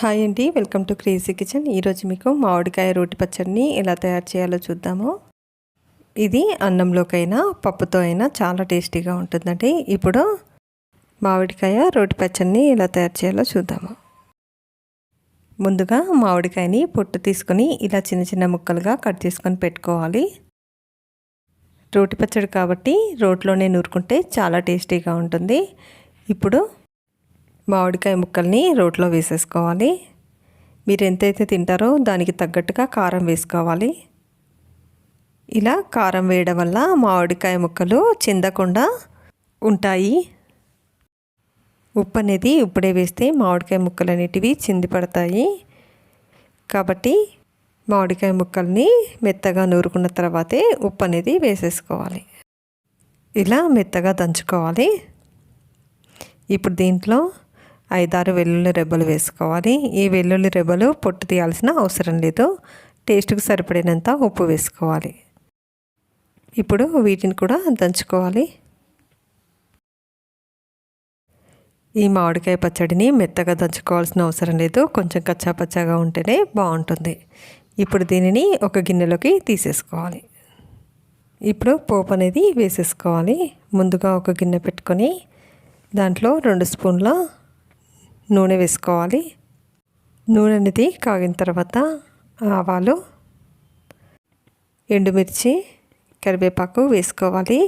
Hi అండి welcome to crazy kitchen. ఈరోజు మీకు మామిడికాయ రోటి పచ్చడిని ఎలా తయారు చేయాలో చూద్దాము. ఇది అన్నంలోకైనా పప్పుతో అయినా చాలా టేస్టీగా ఉంటుందండి. ఇప్పుడు మామిడికాయ రోటి పచ్చడిని ఎలా తయారు చేయాలో చూద్దాము. ముందుగా మామిడికాయని పొట్టు తీసుకొని ఇలా చిన్న చిన్న ముక్కలుగా కట్ చేసుకొని పెట్టుకోవాలి. రోటి పచ్చడి కాబట్టి రోట్లోనే నూరుకుంటే చాలా టేస్టీగా ఉంటుంది. ఇప్పుడు మామిడికాయ ముక్కల్ని రోట్లో వేసేసుకోవాలి. మీరు ఎంతైతే తింటారో దానికి తగ్గట్టుగా కారం వేసుకోవాలి. ఇలా కారం వేయడం వల్ల మామిడికాయ ముక్కలు చిందకుండా ఉంటాయి. ఉప్పు అనేది ఇప్పుడే వేస్తే మామిడికాయ ముక్కలు అనేటివి చింది పడతాయి. కాబట్టి మామిడికాయ ముక్కల్ని మెత్తగా నూరుకున్న తర్వాతే ఉప్పు అనేది వేసేసుకోవాలి. ఇలా మెత్తగా దంచుకోవాలి. ఇప్పుడు దీంట్లో ఐదారు వెల్లుల్లి రెబ్బలు వేసుకోవాలి. ఈ వెల్లుల్లి రెబ్బలు పొట్టు తీయాల్సిన అవసరం లేదు. టేస్ట్కి సరిపడినంత ఉప్పు వేసుకోవాలి. ఇప్పుడు వీటిని కూడా దంచుకోవాలి. ఈ మామిడికాయ పచ్చడిని మెత్తగా దంచుకోవాల్సిన అవసరం లేదు. కొంచెం కచ్చాపచ్చాగా ఉంటేనే బాగుంటుంది. ఇప్పుడు దీనిని ఒక గిన్నెలోకి తీసేసుకోవాలి. ఇప్పుడు పోపు అనేది వేసేసుకోవాలి. ముందుగా ఒక గిన్నె పెట్టుకొని దాంట్లో రెండు స్పూన్ల నూనె వేసుకోవాలి. నూనె అనేది కాగిన తర్వాత ఆవాలు ఎండుమిర్చి కరివేపాకు వేసుకోవాలి.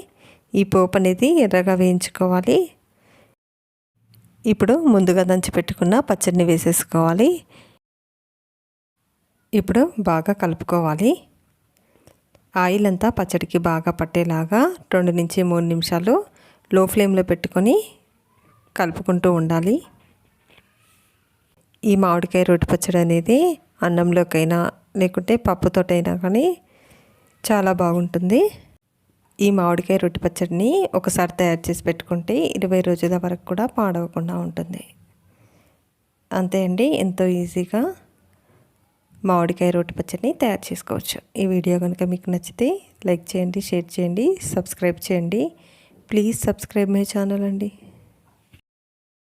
ఈ పోపు అనేది ఎర్రగా వేయించుకోవాలి. ఇప్పుడు ముందుగా దంచి పెట్టుకున్న పచ్చడిని వేసేసుకోవాలి. ఇప్పుడు బాగా కలుపుకోవాలి. ఆయిల్ అంతా పచ్చడికి బాగా పట్టేలాగా రెండు నుంచి మూడు నిమిషాలు లో ఫ్లేమ్లో పెట్టుకొని కలుపుకుంటూ ఉండాలి. ఈ మామిడికాయ రొట్టె పచ్చడి అనేది అన్నంలోకైనా లేకుంటే పప్పుతోటైనా కానీ చాలా బాగుంటుంది. ఈ మామిడికాయ రొట్టె పచ్చడిని ఒకసారి తయారు చేసి పెట్టుకుంటే ఇరవై రోజుల వరకు కూడా పాడవకుండా ఉంటుంది. అంతే అండి ఎంతో ఈజీగా మామిడికాయ రొట్టె పచ్చడిని తయారు చేసుకోవచ్చు. ఈ వీడియో కనుక మీకు నచ్చితే లైక్ చేయండి షేర్ చేయండి సబ్స్క్రైబ్ చేయండి. ప్లీజ్ సబ్స్క్రైబ్ మై ఛానల్ అండి.